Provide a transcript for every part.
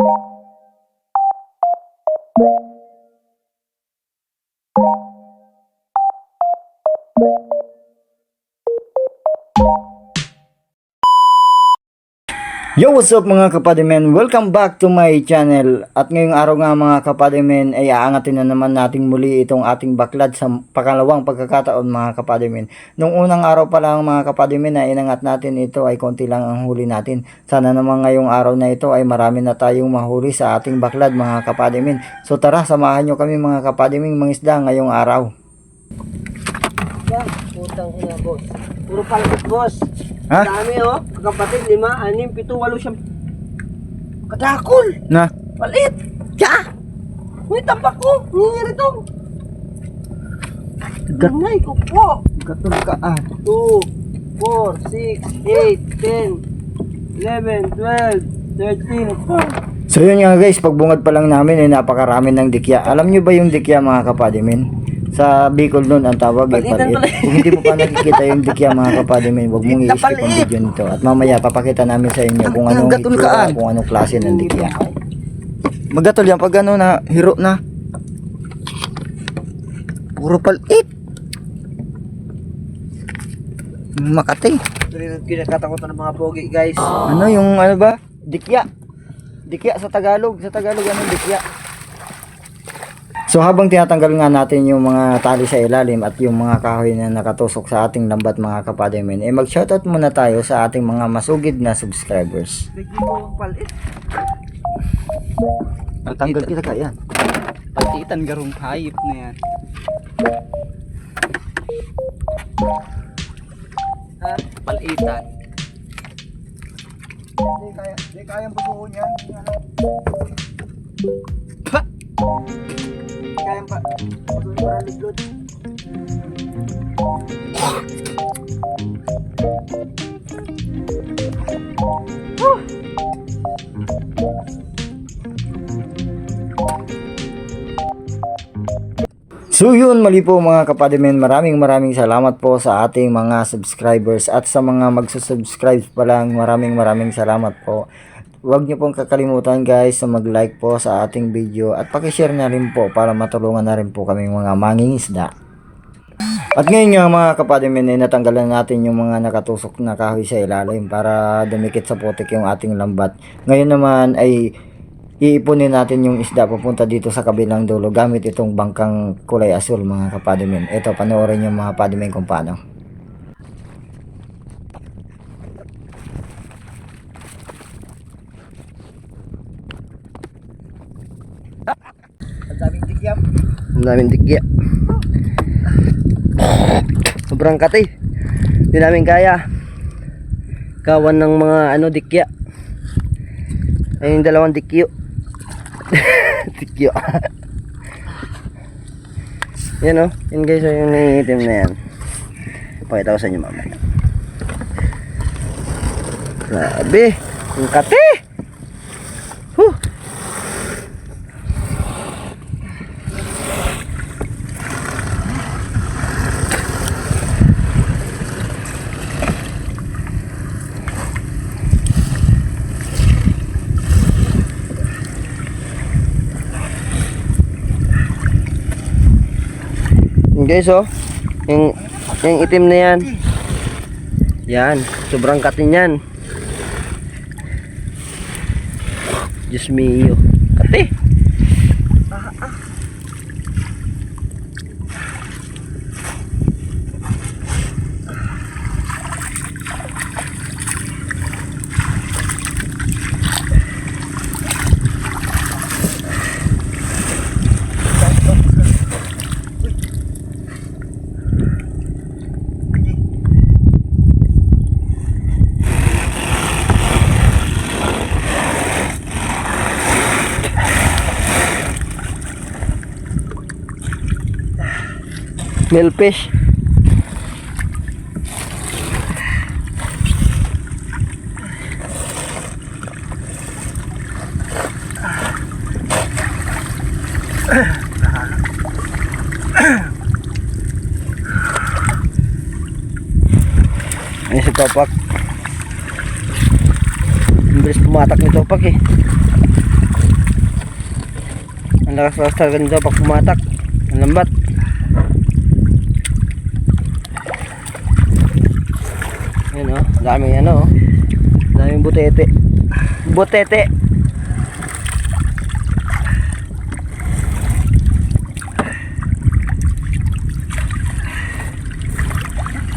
Thank you. Yo, what's up mga kapadimen? Welcome back to my channel. At ngayong araw nga mga kapadimen ay aangatin na naman nating muli itong ating baklad sa pakalawang pagkakataon mga kapadimen. Nung unang araw pa lang mga kapadimen na inangat natin ito ay konti lang ang huli natin. Sana naman ngayong araw na ito ay marami na tayong mahuli sa ating baklad mga kapadimen. So tara, samahan nyo kami mga kapadimen mangisda ngayong araw. Yan, putang ina, boss. Puro palakit, boss. Ha? Dami, oh. Kapatid, lima, anim, pito, walo, siyam. Kadakol! Na? Palit! Tiya! Uy, tambak ko! Nangyari to! Ganay ko po! Gatol ka ah. 2, 4, 6, 8, 10, 11, 12, 13, 14. So yun nga guys, pagbungad pa lang namin ay napakarami ng dikya. Alam nyo ba yung dikya mga kapadimin? Sa Bicol nun ang tawag ay Palitan palit. Kung hindi mo pa nakikita yung dikya mga kapadimin, huwag mong i-skip ang video nito. At mamaya papakita namin sa inyo kung anong itsura, kaan. kung anong klase ng dikya. Magatol yan pag ano na, hiro na. Puro palit. Makati. Ito rin ang kinakatakutan ng mga pogi, guys. Ano yung ano ba? Dikya. Dikya sa Tagalog. Sa Tagalog ano dikya? So habang tinatanggal nga natin yung mga tali sa ilalim at yung mga kahoy na nakatusok sa ating lambat mga kapadimin, eh mag-shoutout muna tayo sa ating mga masugid na subscribers. Tanggal kita kaya. Patitan garong hayop na yan. Ha? Palitan. Hindi kaya, hindi kayang busuhon yan. Pa! Kaya pa. Pagod para liglod. So yun, mali po mga kapadimin, maraming maraming salamat po sa ating mga subscribers at sa mga magsusubscribe pa lang, maraming maraming salamat po. Huwag niyo pong kakalimutan guys na mag-like po sa ating video at pakishare na rin po para matulungan na rin po kaming mga mangingisda. At ngayon nga mga kapadimin, eh, natanggalan natin yung mga nakatusok na kahoy sa ilalim para dumikit sa putik yung ating lambat. Ngayon naman ay iipunin natin yung isda papunta dito sa kabilang dulo gamit itong bangkang kulay asul mga kapadimin. Ito, panoorin yung mga padimin kung paano. Ang tigyap. Ang daming digya. Sobrang kati. Hindi namin kaya. Kawan ng mga ano dikya. Ay yung dalawang dikyo. dikyo. yan o. Yan guys oh, yung nangingitim na yan. Pakita ko sa inyo mamaya. Grabe. Yung kati. Huh. Guys oh. Yung, yung itim na yan. Yan. Sobrang katin yan. Diyos mio. Kati. Millfish. Ayan si Topak. Ang bilis pumatak ni Topak eh. lakas-lakas talaga nito pag pumatak. Ang lambat. Ayan oh, daming ano oh. Daming butete. Butete.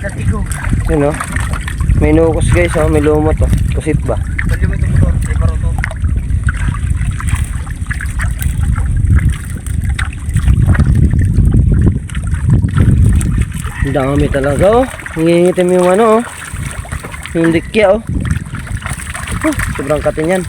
Katigo. Yun oh. May nukos guys oh, may lumot oh. Pusit ba? Mo itong motor. May paruto. Ang dami talaga oh. Nangingitim yung ano oh. Yung dikya oh. Huh, sobrang katin yan.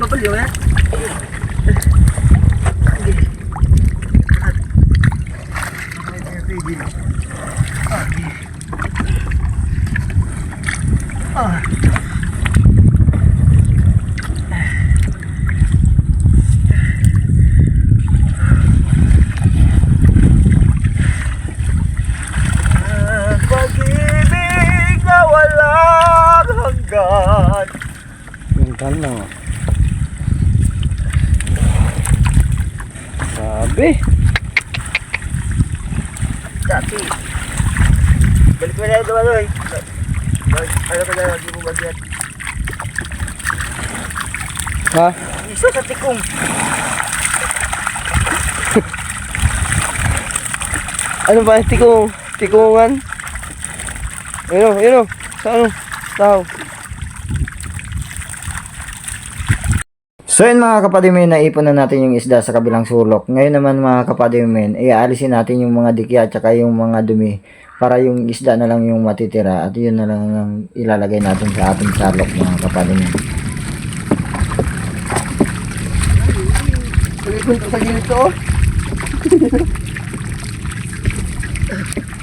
Mapaliw na. Yung lang oh. Sabi. Balik mo na yung dumaloy. Ano ka na, hindi mo bagyan. Ha? Isa sa tikong. Ano ba? Tikong. Tikungan. Ayun oh, ayun oh. Sa ano? Tao. So yun mga kapadimen, naipon na natin yung isda sa kabilang sulok. Ngayon naman mga kapadimen, iaalisin natin yung mga dikya at saka yung mga dumi para yung isda na lang yung matitira at yun na lang ang ilalagay natin sa ating salok mga kapadimen. Punta sa gilid to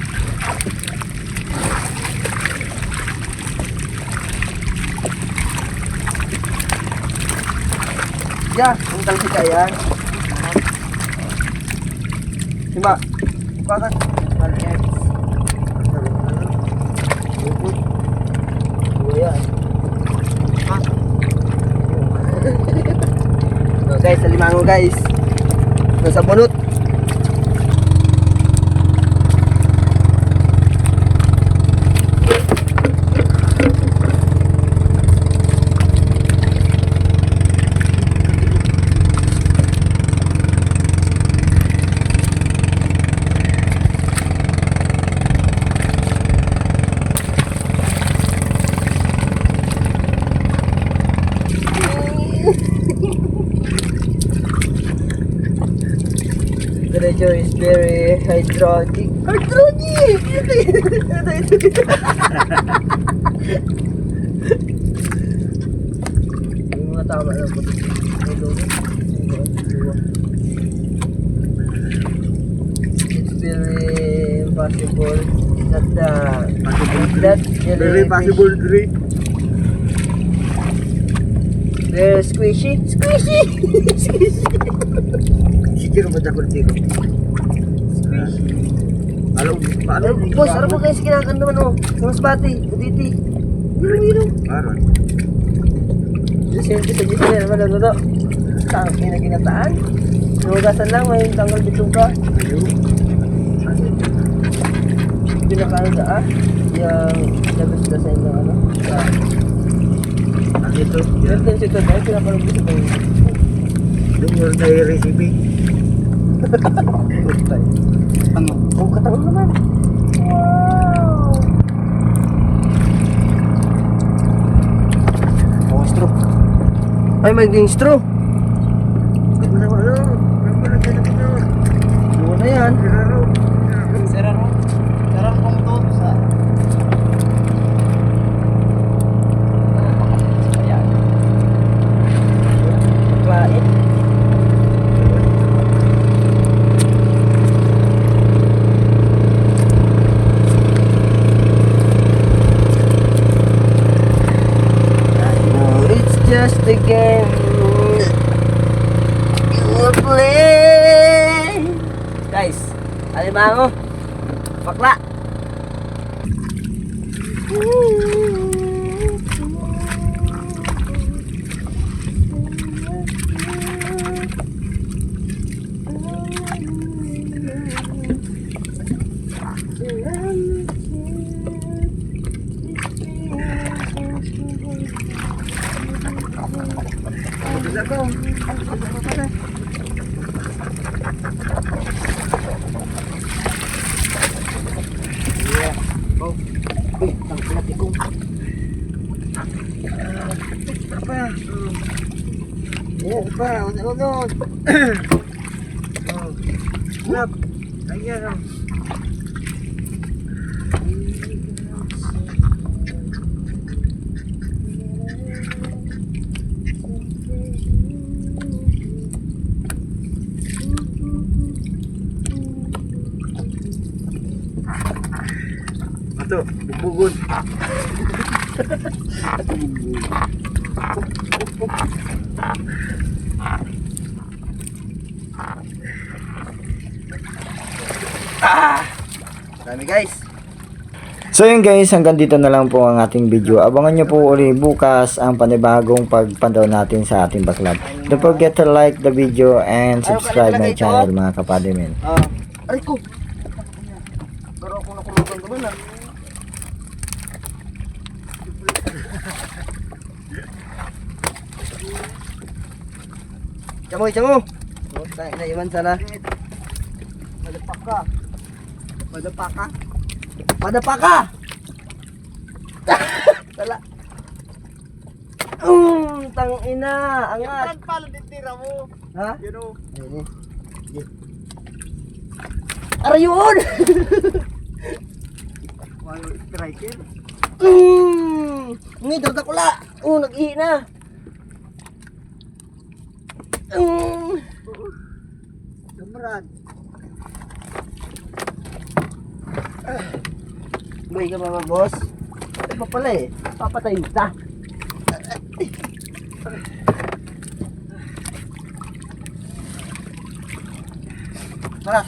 Ya, ang talsi kaya. Lima. Bakit? So guys, sa limango guys. Nasa bunot. Very hydraulic. Hydraulic! Yung mga tama lang po. It's very impossible that the that Very possible, Dre. Very squishy. Squishy! squishy! Siguro ba dakol dito? Alam, paano? Ano, boss, ano mo kayo sa kinakain naman oh? Sa masbati, butiti. Inom, inom. Aron. Siyempre sa gisa naman ano to. Saan kinaginataan? Nugasan lang, may tanggal dito ka. Pinakaano da ah. Yung labas na sa inyo ano. Sa Ano ito? Ganito si Today, pinapalog dito tayo. Yung your day recipe. Ano? Oh, katawan naman. Wow! Oh, straw. Ay, may ding straw. just the game you will play. Guys, alimango. Bakla. Woo! Pa, ano ano? Oh. Snap. Ayan oh. Ato, Dami guys. So yun guys, hanggang dito na lang po ang ating video. Abangan nyo po uli bukas ang panibagong pagpandaw natin sa ating baklad. Don't forget to like the video and subscribe my channel mga kapadimen. Ah, aray ko. Pero ako nakulugan naman ah. Chamo, chamo. Oh, tayo na iwan sana. Madapak ka. Madapak ka. Madapak ka. Tala. Um, tang ina, angat. pala titira mo? Ha? You know. Ayun eh. Aray yun! Walo striker. Mm! Ngay, dadakula! Oh, nag-ihi na! Kamarad. Buhay ka mga boss? Ito pa pala eh. Papatayin kita. Tara,